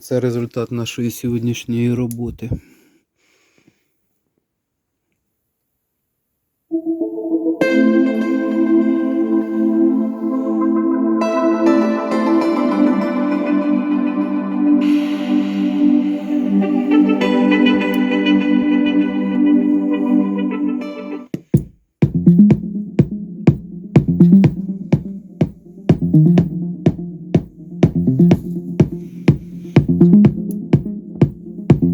Це результат нашої сьогоднішньої роботи. thank mm -hmm. you